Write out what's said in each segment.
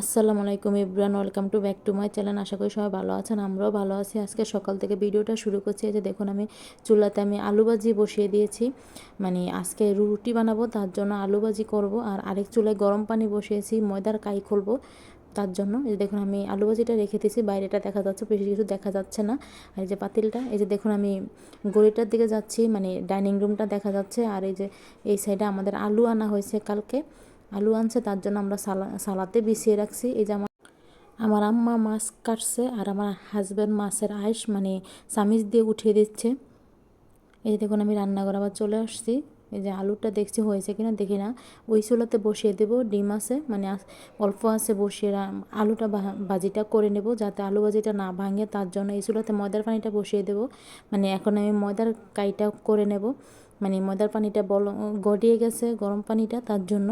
আসসালামু আলাইকুম Ibran, welcome to back to my channel. আশা করি সবাই ভালো আছেন, আমরাও ভালো আছি। আজকে সকাল থেকে ভিডিওটা শুরু করছি। এই যে দেখুন, আমি চুলাতে আমি আলু ভাজি বসিয়ে দিয়েছি। মানে আজকে রুটি বানাবো, তার জন্য আলু ভাজি করব। আর আরেক চুলায় গরম পানি বসিয়েছি, ময়দার কাই খুলবো তার জন্য। এই যে দেখুন, আমি আলু ভাজিটা রেখে দিয়েছি, বাইরেটা দেখা যাচ্ছে, বেশি কিছু দেখা যাচ্ছে না। আর এই যে পাতিলটা, এই যে দেখুন, আমি গড়িটার দিকে যাচ্ছি মানে ডাইনিং রুমটা দেখা যাচ্ছে। আর এই যে এই সাইডে আমাদের আলু আনা হয়েছে কালকে। আলু আনছে, তার জন্য আমরা সালা, সালাতে বিছিয়ে রাখছি। এই যে আমার আমার আম্মা মাছ কাটছে আর আমার হাজব্যান্ড মাছের আইস মানে চামিচ দিয়ে উঠিয়ে দিচ্ছে। এই যে দেখুন, আমি রান্নাঘর আবার চলে আসছি। এই যে আলুটা দেখছি হয়েছে কিনা দেখি না। ওই চুলাতে বসিয়ে দেবো, ডিম আছে মানে অল্প আছে, বসিয়ে আলুটা ভাজিটা করে নেব যাতে আলু ভাজিটা না ভাঙে, তার জন্য এই চুলাতে ময়দার পানিটা বসিয়ে দেবো। মানে এখন আমি ময়দার কাইটা করে নেব। মানে ময়দার পানিটা বল, গড়িয়ে গেছে, গরম পানিটা, তার জন্য।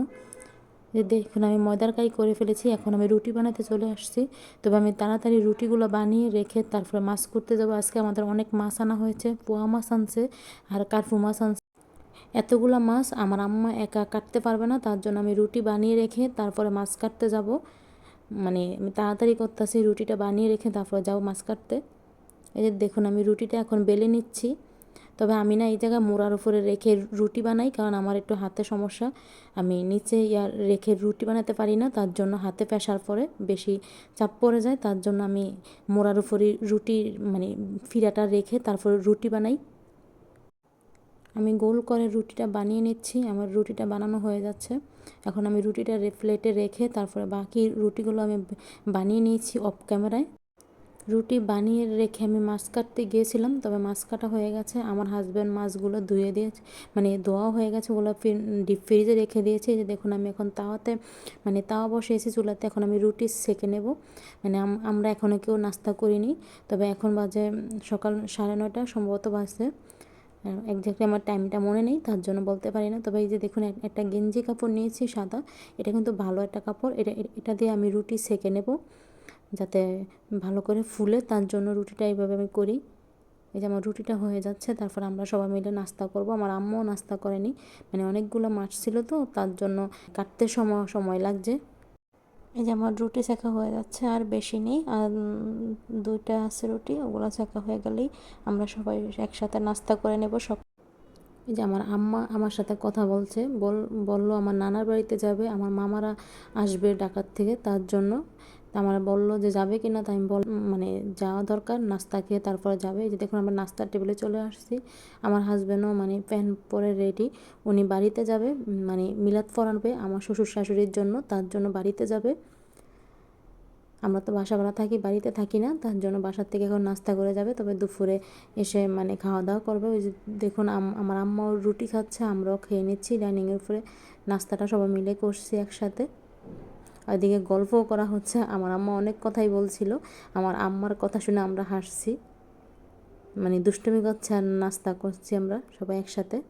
যে দেখুন, আমি ময়দার কাই করে ফেলেছি, এখন আমি রুটি বানাতে চলে আসছি। তবে আমি তাড়াতাড়ি রুটিগুলো বানিয়ে রেখে তারপরে মাছ করতে যাব। আজকে আমাদের অনেক মাছ আনা হয়েছে, পোয়া মাছ আনছে আর কার্ফু মাছ আনছে। এতগুলো মাছ আমার আম্মা একা কাটতে পারবে না, তার জন্য আমি রুটি বানিয়ে রেখে তারপরে মাছ কাটতে যাব। মানে আমি তাড়াতাড়ি করতেছি, রুটিটা বানিয়ে রেখে তারপরে যাব মাছ কাটতে। এই যে দেখুন, আমি রুটিটা এখন বেলে নিচ্ছি। তবে আমি না এই জায়গায় মোড়ার উপরে রেখে রুটি বানাই, কারণ আমার একটু হাতে সমস্যা। আমি নিচে ইয়ার রেখে রুটি বানাতে পারি না, তার জন্য হাতে পেশার পরে বেশি চাপ পড়ে যায়, তার জন্য আমি মোড়ার উপরে রুটি মানে ফিরাটা রেখে তারপরে রুটি বানাই। আমি গোল করে রুটিটা বানিয়ে নিচ্ছি, আমার রুটিটা বানানো হয়ে যাচ্ছে। এখন আমি রুটিটা প্লেটে রেখে তারপরে বাকি রুটিগুলো আমি বানিয়ে নিয়েছি অফ ক্যামেরায় রুটি বানিয়ে রেখে আমি মাছ কাটতে গিয়েছিলাম, তবে মাছ কাটা হয়ে গেছে। আমার হাজব্যান্ড মাছগুলো ধুয়ে দিয়েছে মানে ধোয়া হয়ে গেছে, ওগুলো ডিপ ফ্রিজে রেখে দিয়েছি। যে দেখুন, আমি এখন তাওয়াতে মানে তাওয়া বসিয়েছি চুলাতে, এখন আমি রুটি সেকে নেব। মানে আমরা এখনও কেউ নাস্তা করিনি, তবে এখন বাজে সকাল সাড়ে নয়টা, সম্ভবত বাজছে। একজাক্টলি আমার টাইমটা মনে নেই, তার জন্য বলতে পারি না। তবে এই যে দেখুন একটা গেঞ্জি কাপড় নিয়েছি সাদা, এটা কিন্তু ভালো একটা কাপড় এটা এটা দিয়ে আমি রুটি সেকে নেব। যাতে ভালো করে ফুলে, তার জন্য রুটিটা এইভাবে আমি করি। এই যে আমার রুটিটা হয়ে যাচ্ছে, তারপর আমরা সবাই মিলে নাস্তা করব। আমার আম্মুও নাস্তা করেনি মানে অনেকগুলো মাছ ছিল তো, তার জন্য কাটতে সময় সময় লাগছে। এই যে আমার রুটি শেখা হয়ে যাচ্ছে, আর বেশি নেই। আর দুইটা আছে রুটি, ওগুলো শেখা হয়ে গেলেই আমরা সবাই একসাথে নাস্তা করে নেব সব। এই যে আমার আম্মা আমার সাথে কথা বলছে, বল, বলল আমার নানার বাড়িতে যাবে, আমার মামারা আসবে ডাকাত থেকে, তার জন্য। আমার বলল যে, যাবে কি না? তাই আমি বল মানে যাওয়া দরকার, নাস্তা খেয়ে তারপরে যাবে। এই যে দেখুন, আমরা নাস্তার টেবিলে চলে আসছি। আমার হাজব্যান্ডও মানে প্যান্ট পরে রেডি উনি বাড়িতে যাবে মানে মিলাদ পড়াবে আমার শ্বশুর শাশুড়ির জন্য, তার জন্য বাড়িতে যাবে। আমরা তো বাসা ভাড়া থাকি, বাড়িতে থাকি না, তার জন্য বাসার থেকে এখন নাস্তা করে যাবে। তবে দুপুরে এসে মানে খাওয়া দাওয়া করবে। ওই যে দেখুন আমার আম্মাও রুটি খাচ্ছে, আমরাও খেয়ে নিচ্ছি ডাইনিংয়ের উপরে। নাস্তাটা সবাই মিলে করছি একসাথে। ওইদিকে গল্পও করা হচ্ছে। আমার আম্মা অনেক কথাই বলছিল। আমার আম্মার কথা শুনে আমরা হাসছি। মানে দুষ্টুমি করছে আর নাস্তা করছি আমরা সবাই একসাথে।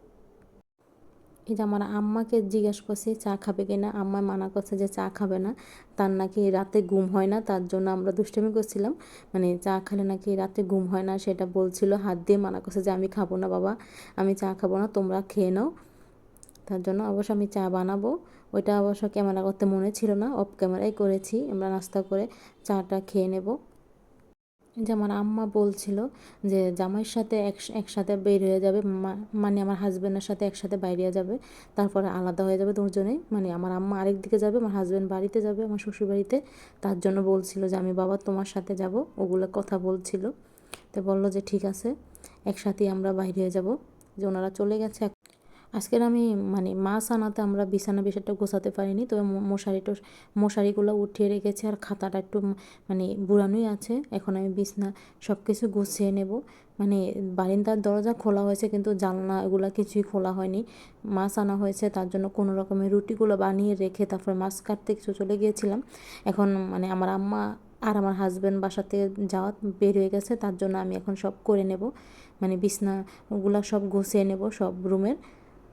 এই যে আমার আম্মাকে জিজ্ঞেস করছি, চা খাবে কি না? আম্মা মানা করছে যে চা খাবে না। তার নাকি রাতে ঘুম হয় না, তার জন্য আমরা দুষ্টমি করছিলাম। মানে চা খেলে নাকি রাতে ঘুম হয় না, সেটা বলছিল। হাত দিয়ে মানা করছে যে, আমি খাব না বাবা, আমি চা খাব না, তোমরা খেয়ে নাও। তার জন্য অবশ্য আমি চা বানাবো। ওইটা অবশ্য ক্যামেরা করতে মনে ছিল না। অফ ক্যামেরাই করেছি। আমরা নাস্তা করে চাটা খেয়ে নেব। যে আমার আম্মা বলছিল যে, জামাইয়ের সাথে এক একসাথে বের হয়ে যাবে। মানে আমার হাজব্যান্ডের সাথে একসাথে বাইরে যাবে। তারপরে আলাদা হয়ে যাবে দুজনেই। মানে আমার আম্মা আরেক দিকে যাবে, আমার হাজব্যান্ড বাড়িতে যাবে, আমার শ্বশুর বাড়িতে তার জন্য বলছিল যে, আমি বাবা তোমার সাথে যাব। ওগুলো কথা বলছিল। তো বলল যে, ঠিক আছে। একসাথেই আমরা বাইরে হয়ে যাব। যে, ওনারা চলে গেছে আজকের আমি মানে মাছ আনাতে আমরা বিছানা বিষয়টা গোছাতে পারিনি, তবে মশারিটা মশারিগুলো উঠিয়ে রেখেছি আর খাতাটা একটু মানে বুড়ানোই আছে, এখন আমি বিছনা সব কিছু গুছিয়ে নেব। মানে বারিন্দার দরজা খোলা হয়েছে কিন্তু জানলা এগুলো কিছুই খোলা হয়নি। মাছ আনা হয়েছে, তার জন্য কোনো রকমের রুটিগুলো বানিয়ে রেখে তারপরে মাছ কাটতে কিছু চলে গিয়েছিলাম। এখন মানে আমার আম্মা আর আমার হাজব্যান্ড বাসা থেকে যাওয়া বের হয়ে গেছে, তার জন্য আমি এখন সব করে নেব। মানে বিছনাগুলো সব গুছিয়ে নেব সব রুমের।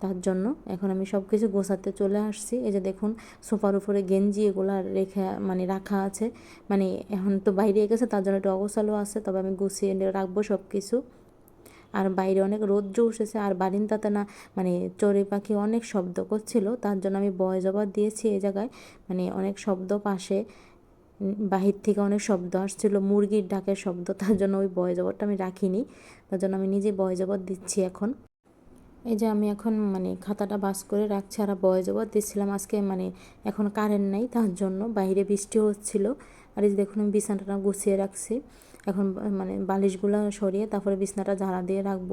তার জন্য। এখন আমি সব কিছু গোছাতে চলে আসছি। এই যে দেখুন, সোফার উপরে গেঞ্জি এগুলো রেখে মানে রাখা আছে। মানে এখন তো বাইরে গেছে, তার জন্য একটু অগোছালো আছে। তবে আমি গুছিয়ে রাখব সব কিছু আর বাইরে অনেক রৌদ্র উঠেছে, আর বারিন্দাতে না মানে চড়ে পাখি অনেক শব্দ করছিল। তার জন্য আমি বয় জবাব দিয়েছি এই জায়গায়। মানে অনেক শব্দ পাশে বাহির থেকে অনেক শব্দ আসছিল, মুরগির ডাকের শব্দ। তার জন্য ওই বয় জবরটা আমি রাখিনি। তার জন্য আমি নিজে বয় জবর দিচ্ছি এখন। এই যে আমি এখন মানে খাতাটা বাস করে রাখছি আর বয় জবর দিচ্ছিলাম আজকে মানে এখন কারেন্ট নেই, তার জন্য বাইরে বৃষ্টি হচ্ছিল। আর এই যে দেখুন আমি বিছানাটা গুছিয়ে রাখছি। এখন মানে বালিশগুলো সরিয়ে তারপরে বিছনাটা ঝাড়া দিয়ে রাখব।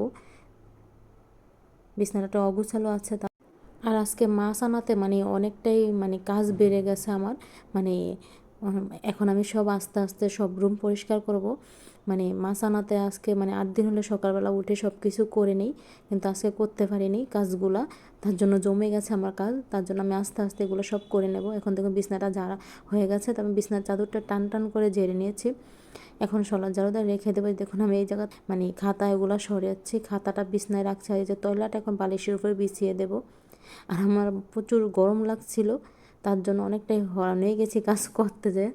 বিছনাটা অগুছালো আছে তা আর আজকে মাছ আনাতে মানে অনেকটাই মানে কাজ বেড়ে গেছে আমার। মানে এখন আমি সব আস্তে আস্তে সব রুম পরিষ্কার করব। মানে মাছ আনাতে আজকে মানে আট দিন হলে সকালবেলা উঠে সব কিছু করে নিই, কিন্তু আজকে করতে পারিনি কাজগুলা। তার জন্য জমে গেছে আমার কাজ, তার জন্য আমি আস্তে আস্তে এগুলো সব করে নেব। এখন দেখুন বিছনাটা যারা হয়ে গেছে, তো আমি বিছনার চাদরটা টান টান করে ঝেড়ে নিয়েছি। এখন সলার জারুদা রেখে দেবো। দেখুন আমি এই জায়গা মানে খাতা এগুলো সরিয়েছি, খাতাটা বিছনায় রাখছি। এই যে তৈলাটা এখন বালিশের উপরে বিছিয়ে দেবো। আর আমার প্রচুর গরম লাগছিল, তার জন্য অনেকটাই হরান হয়ে গেছি কাজ করতে যে।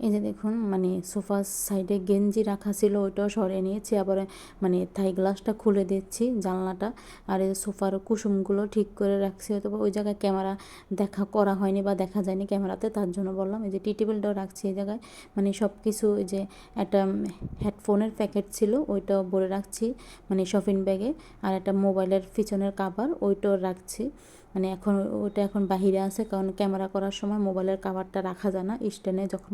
এই যে দেখুন মানে সোফার সাইডে গেঞ্জি রাখা ছিল, ওইটাও সরিয়ে নিয়েছি। আবার মানে থাই গ্লাসটা খুলে দিচ্ছি জানলাটা। আর এই সোফার কুসুমগুলো ঠিক করে রাখছি। হয়তো ওই জায়গায় ক্যামেরা দেখা করা হয়নি বা দেখা যায়নি ক্যামেরাতে, তার জন্য বললাম। এই যে টি টেবিলটাও রাখছি এই জায়গায়। মানে সব কিছু যে একটা হেডফোনের প্যাকেট ছিল, ওইটাও ভরে রাখছি মানে শপিং ব্যাগে। আর একটা মোবাইলের পিছনের কাভার, ওইটাও রাখছি। মানে এখন ওটা এখন বাহিরে আছে, কারণ ক্যামেরা করার সময় মোবাইলের কাভারটা রাখা যায় না স্ট্যান্ডে যখন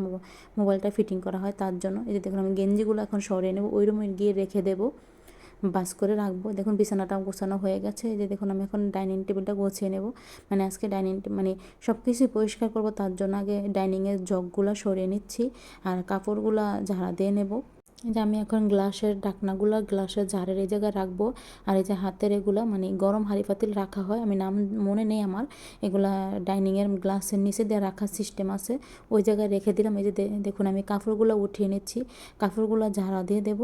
মোবাইলটা ফিটিং করা হয় তার জন্য। এই যে দেখুন আমি গেঞ্জিগুলো এখন সরিয়ে নেব, ওই রুমে গিয়ে রেখে দেবো বাস করে রাখব। দেখুন বিছানাটা গোছানো হয়ে গেছে, এই যে দেখুন আমি এখন ডাইনিং টেবিলটা গুছিয়ে নেব। মানে আজকে ডাইনিং মানে সব কিছুই পরিষ্কার করব, তার জন্য আগে ডাইনিংয়ের জগগুলো সরিয়ে নিচ্ছি, আর কাপড়গুলো ঝাড়া দিয়ে নেব। যে আমি এখন গ্লাসের ঢাকনাগুলো গ্লাসের জারের এই জায়গায় রাখব, আর এই যে হাতের এগুলো মানে গরম হাঁড়ি পাতিল রাখা হয়, আমি নাম মনে নেই আমার, এগুলা ডাইনিংয়ের গ্লাসের নিচে দিয়ে রাখার সিস্টেম আছে, ওই জায়গায় রেখে দিলাম, এই যে দেখুন আমি কাপড়গুলো উঠিয়ে নিচ্ছি, কাপড়গুলো ঝাড়া দিয়ে দেব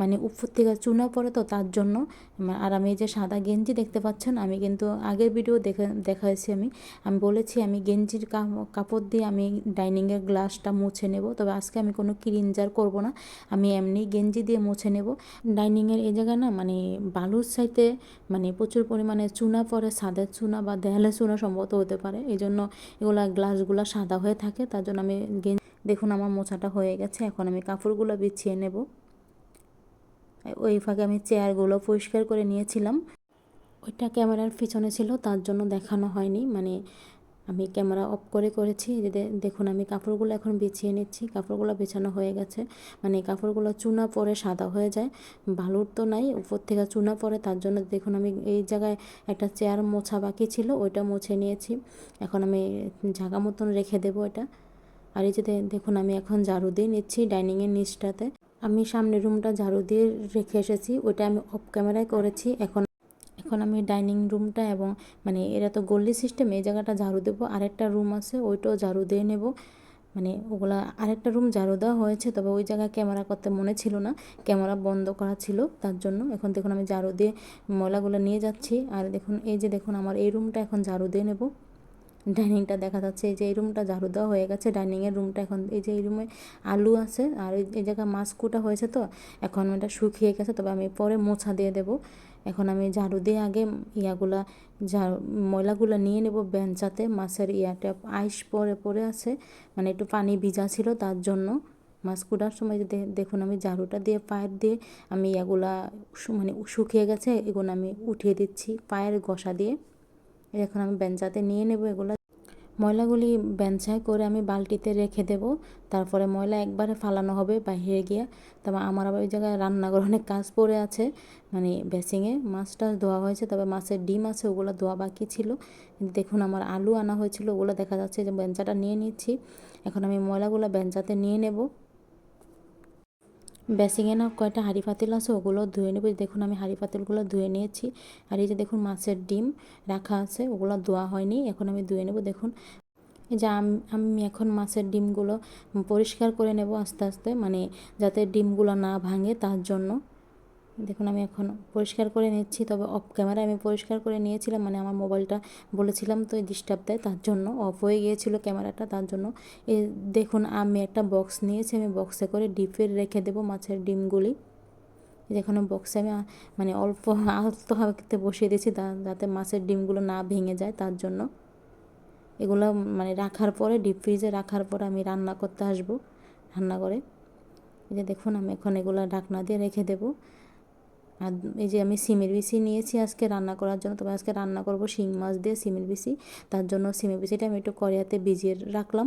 মানে উপর থেকে চুনা পড়ে তো তার জন্য আর আমি এই যে সাদা গেঞ্জি দেখতে পাচ্ছেন, আমি কিন্তু আগের ভিডিও দেখে দেখাইছি আমি আমি বলেছি আমি গেঞ্জির কাপড় দিয়ে আমি ডাইনিংয়ের গ্লাসটা মুছে নেব, তবে আজকে আমি কোনো ক্লিনজার করব না, আমি এমনি গেঞ্জি দিয়ে মুছে নেব। ডাইনিংয়ের এই জায়গা না মানে বালুর সাইতে মানে প্রচুর পরিমাণে চুনা পরে সাদের চুনা বা দেয়ালে চুনা সম্ভবত হতে পারে। এই জন্য এগুলা গ্লাসগুলো সাদা হয়ে থাকে, তার জন্য আমি দেখুন আমার মোছাটা হয়ে গেছে, এখন আমি কাপড়গুলো বিছিয়ে নেব। ওই ফাঁকে আমি চেয়ারগুলো পরিষ্কার করে নিয়েছিলাম। ওইটা ক্যামেরার পিছনে ছিল, তার জন্য দেখানো হয়নি। মানে আমি ক্যামেরা অফ করে করেছি যে দেখুন আমি কাপড়গুলো এখন বিছিয়ে নিচ্ছি, কাপড়গুলো বিছানো হয়ে গেছে। মানে কাপড়গুলো চুনা পরে সাদা হয়ে যায়, বালুর তো নাই, উপর থেকে চুনা পরে, তার জন্য দেখুন আমি এই জায়গায় একটা চেয়ার মোছা বাকি ছিল, ওইটা মুছে নিয়েছি। এখন আমি জায়গা মতন রেখে দেবো এটা। আর এই যে দেখুন আমি এখন ঝাড়ু দিয়ে নিচ্ছি ডাইনিংয়ের নিচটাতে। আমি সামনের রুমটা ঝাড়ু দিয়ে রেখে এসেছি, ওইটা আমি অফ ক্যামেরায় করেছি, এখন এখন আমি ডাইনিং রুমটা এবং মানে এরা তো গল্লি সিস্টেম এই জায়গাটা ঝাড়ু দেবো। আরেকটা রুম আছে, ওইটাও ঝাড়ু দিয়ে নেব। মানে ওগুলা আরেকটা রুম ঝাড়ু দেওয়া হয়েছে, তবে ওই জায়গায় ক্যামেরা করতে মনে ছিল না। ক্যামেরা বন্ধ করা ছিল, তার জন্য এখন দেখুন আমি ঝাড়ু দিয়ে ময়লাগুলো নিয়ে যাচ্ছি। আর দেখুন, এই যে দেখুন আমার এই রুমটা এখন ঝাড়ু দিয়ে নেব। ডাইনিংটা দেখা যাচ্ছে, এই যে এই রুমটা ঝাড়ু দেওয়া হয়ে গেছে। ডাইনিংয়ের রুমটা এখন, এই যে এই রুমে আলু আছে, আর এই জায়গায় মাছ কুটা হয়েছে তো, এখন এটা শুকিয়ে গেছে, তবে আমি পরে মোছা দিয়ে দেবো। এখন আমি ঝাড়ু দিয়ে আগে ইয়াগুলা ঝাড়ু, ময়লাগুলো নিয়ে নেব বেঞ্চাতে। মাছের ইয়াটা আইস পরে পরে আছে। মানে একটু পানি ভিজা ছিল তার জন্য। মাছ কুড়ার সময় দেখুন আমি ঝাড়ুটা দিয়ে, পায়ের দিয়ে আমি ইয়াগুলা মানে শুকিয়ে গেছে, এগুলো আমি উঠিয়ে দিচ্ছি পায়ের ঘষা দিয়ে। এখন আমি বেঞ্চাতে নিয়ে নেব এগুলো। ময়লাগুলি বেঞ্চায় করে আমি বালতিতে রেখে দেব। তারপরে ময়লা একবারে ফালানো হবে বাহিরে গিয়ে। তবে আমার আবার ওই জায়গায় রান্নাঘর অনেক কাজ পড়ে আছে। মানে বেসিংয়ে মাছ টাছ ধোয়া হয়েছে, তবে মাছের ডিম আছে, ওগুলো ধোয়া বাকি ছিল। দেখুন, আমার আলু আনা হয়েছিল, ওগুলো দেখা যাচ্ছে যে বেঞ্চাটা নিয়ে নিচ্ছি। এখন আমি ময়লাগুলো বেঞ্চাতে নিয়ে নেব। বেসিংয়ে না কয়টা হাঁড়ি পাতিল আছে, ওগুলো ধুয়ে নেব। দেখুন, আমি হাঁড়ি পাতিলগুলো ধুয়ে নিয়েছি। আর এই যে দেখুন, মাছের ডিম রাখা আছে, ওগুলো ধোয়া হয়নি, এখন আমি ধুয়ে নেব। দেখুন, এই যে আমি এখন মাছের ডিমগুলো পরিষ্কার করে নেব আস্তে আস্তে মানে যাতে ডিমগুলো না ভাঙে, তার জন্য। দেখুন, আমি এখন পরিষ্কার করে নিচ্ছি। তবে অফ ক্যামেরায় আমি পরিষ্কার করে নিয়েছিলাম মানে আমার মোবাইলটা বলেছিলাম তো ডিস্টার্ব দেয়, তার জন্য অফ হয়ে গিয়েছিল ক্যামেরাটা তার জন্য। এ দেখুন, আমি একটা বক্স নিয়েছি, আমি বক্সে করে ডিপে রেখে দেবো মাছের ডিমগুলি। যেখানে বক্সে আমি মানে অল্প আলতোভাবে বসিয়ে দিয়েছি যাতে মাছের ডিমগুলো না ভেঙে যায়, তার জন্য। এগুলো মানে রাখার পরে ডিপ ফ্রিজে রাখার পরে আমি রান্না করতে আসব, রান্না করে। এই যে দেখুন, আমি এখন এগুলো ঢাকনা দিয়ে রেখে দেবো। আর এই যে আমি সিমের বিসি নিয়েছি আজকে রান্না করার জন্য। তবে আজকে রান্না করব শিং মাছ দিয়ে সিমের বিসি তার জন্য সিমের বিসিটা আমি একটু কড়িয়াতে ভিজিয়ে রাখলাম।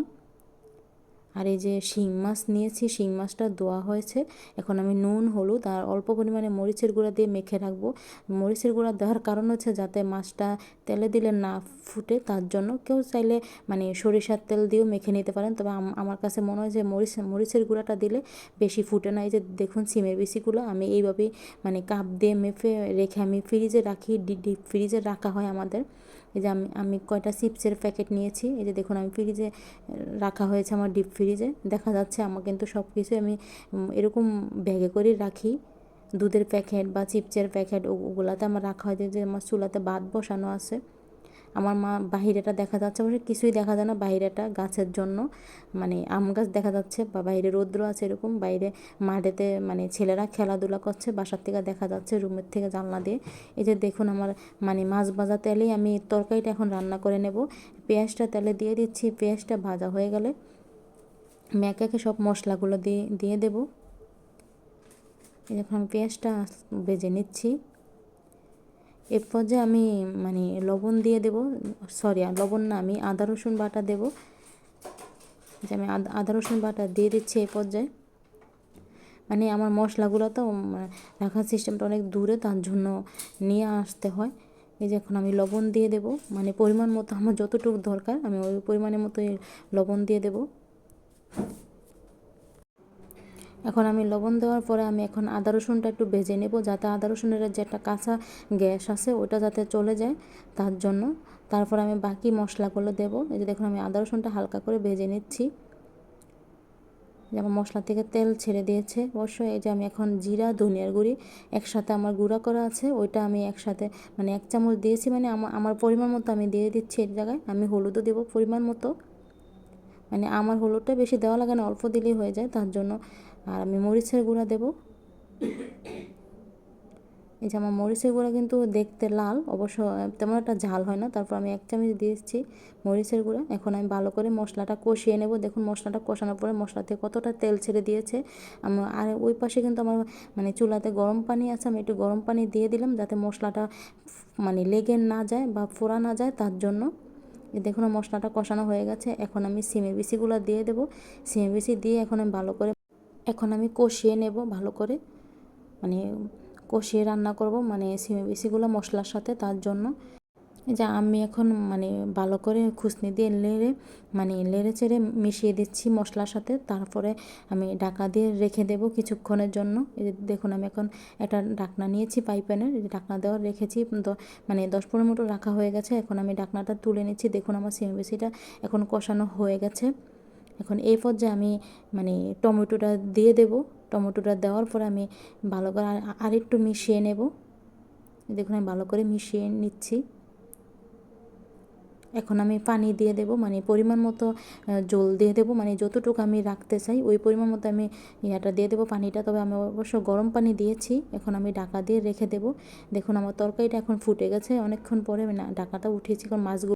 আর এই যে শিং মাছ নিয়েছি, শিং মাছটা ধোয়া হয়েছে। এখন আমি নুন, হলুদ আর অল্প পরিমাণে মরিচের গুঁড়া দিয়ে মেখে রাখব। মরিচের গুঁড়া দেওয়ার কারণ হচ্ছে যাতে মাছটা তেলে দিলে না ফুটে, তার জন্য কেউ চাইলে মানে সরিষার তেল দিয়েও মেখে নিতে পারেন। তবে আমার কাছে মনে হয় যে মরিচ, মরিচের গুঁড়াটা দিলে বেশি ফুটে না। এই যে দেখুন সিমের বেশিগুলো আমি এইভাবেই মানে কাপ দিয়ে মেপে রেখে আমি ফ্রিজে রাখি ডিপ ফ্রিজে রাখা হয় আমাদের। এই যে আমি আমি কয়টা চিপসের প্যাকেট নিয়েছি, এই যে দেখুন আমি ফ্রিজে রাখা হয়েছে আমার ডিপ ফ্রিজে দেখা যাচ্ছে আমার কিন্তু সব কিছু আমি এরকম ব্যাগে করে রাখি। দুধের প্যাকেট বা চিপসের প্যাকেট ওগুলাতে আমার রাখা হয়েছে যে আমার চুলাতে ভাত বসানো আছে। আমার মা বাহিরেটা দেখা যাচ্ছে অবশ্য কিছুই দেখা যায় না বাহিরেটা গাছের জন্য। মানে আম গাছ দেখা যাচ্ছে বা বাইরে রৌদ্র আছে এরকম, বাইরে মাঠেতে মানে ছেলেরা খেলাধুলা করছে, বাসার থেকে দেখা যাচ্ছে রুমের থেকে জানলা দিয়ে। এই যে দেখুন আমার মানে মাছ ভাজা তেলেই আমি তরকারিটা এখন রান্না করে নেব। পেঁয়াজটা তেলে দিয়ে দিচ্ছি, পেঁয়াজটা ভাজা হয়ে গেলে একে সব মশলাগুলো দিয়ে দিয়ে দেবো। এখন পেঁয়াজটা বেজে নিচ্ছি। এর পর্যায়ে আমি মানে লবণ দিয়ে দেব, সরি, লবণ না, আমি আদা, রসুন বাটা দেব। যে আমি আদা রসুন বাটা দিয়ে দিচ্ছি এই পর্যায়ে। মানে আমার মশলাগুলো তো রাখার সিস্টেমটা অনেক দূরে, তার জন্য নিয়ে আসতে হয়। এই যে এখন আমি লবণ দিয়ে দেব মানে পরিমাণ মতো আমার যতটুকু দরকার, আমি ওই পরিমাণের মতোই লবণ দিয়ে দেবো। এখন আমি লবণ দেওয়ার পরে আমি এখন আদা রসুনটা একটু ভেজে নেব, যাতে আদা রসুনের যে একটা কাঁচা গ্যাস আছে, ওটা যাতে চলে যায় তার জন্য। তারপর আমি বাকি মশলাগুলো দেব। এই যে দেখুন, আমি আদা রসুনটা হালকা করে ভেজে নিচ্ছি। যেমন মশলা থেকে তেল ছেড়ে দিয়েছে। অবশ্যই এই যে আমি এখন জিরা, ধনিয়ার গুঁড়ি একসাথে আমার গুঁড়া করা আছে। ওইটা আমি একসাথে মানে এক চামচ দিয়েছি মানে আমার আমার পরিমাণ মতো আমি দিয়ে দিচ্ছি এর জায়গায়। আমি হলুদও দেবো পরিমাণ মতো। মানে আমার হলুদটা বেশি দেওয়া লাগে না, অল্প দিলেই হয়ে যায়। তার জন্য আর আমি মরিচের গুঁড়া দেব। এই যে আমার মরিচের গুঁড়া কিন্তু দেখতে লাল, অবশ্য তেমন একটা ঝাল হয় না। তারপর আমি এক চামচ দিয়েছি মরিচের গুঁড়া। এখন আমি ভালো করে মশলাটা কষিয়ে নেব। দেখুন মশলাটা কষানোর পরে মশলাতে কতটা তেল ছেড়ে দিয়েছে। আমার, আর ওই পাশে কিন্তু আমার মানে চুলাতে গরম পানি আছে, আমি একটু গরম পানি দিয়ে দিলাম যাতে মশলাটা মানে লেগে না যায় বা ফোড়া না যায় তার জন্য। দেখুন মশলাটা কষানো হয়ে গেছে। এখন আমি সিমের বিচিগুলো দিয়ে দেবো। সিমের বিচি দিয়ে এখন আমি ভালো করে এখন আমি কষিয়ে নেব ভালো করে। মানে কষিয়ে রান্না করব মানে সিমে মশলার সাথে তার জন্য। যে আমি এখন মানে ভালো করে খুসনি দিয়ে লেড়ে মানে লেড়ে চেড়ে মিশিয়ে দিচ্ছি মশলার সাথে। তারপরে আমি ঢাকা দিয়ে রেখে দেব কিছুক্ষণের জন্য। দেখুন আমি এখন একটা ডাকনা নিয়েছি পাইপ্যানের ডাকনা দেওয়া রেখেছি মানে দশ পনেরো মিনিট রাখা হয়ে গেছে। এখন আমি ডাকনাটা তুলে নিচ্ছি। দেখুন আমার সিমে বেশিটা এখন কষানো হয়ে গেছে। এখন এই পর্যায়ে আমি মানে টমেটোটা দিয়ে দেব। টমেটোটা দেওয়ার পর আমি ভালো করে আর একটু মিশিয়ে নেব। দেখুন আমি ভালো করে মিশিয়ে নিচ্ছি। এখন আমি পানি দিয়ে দেব মানে পরিমাণ মতো জল দিয়ে দেবো। মানে যতটুকু আমি রাখতে চাই ওই পরিমাণ মতো আমি ইয়াটা দিয়ে দেবো। পানিটা তবে আমি অবশ্য গরম পানি দিয়েছি, এখন আমি ঢাকা দিয়ে রেখে দেব। দেখুন আমার তরকারিটা এখন ফুটে গেছে। অনেকক্ষণ পরে আমি ঢাকাটা উঠিয়েছি, কারণ মাছগুলো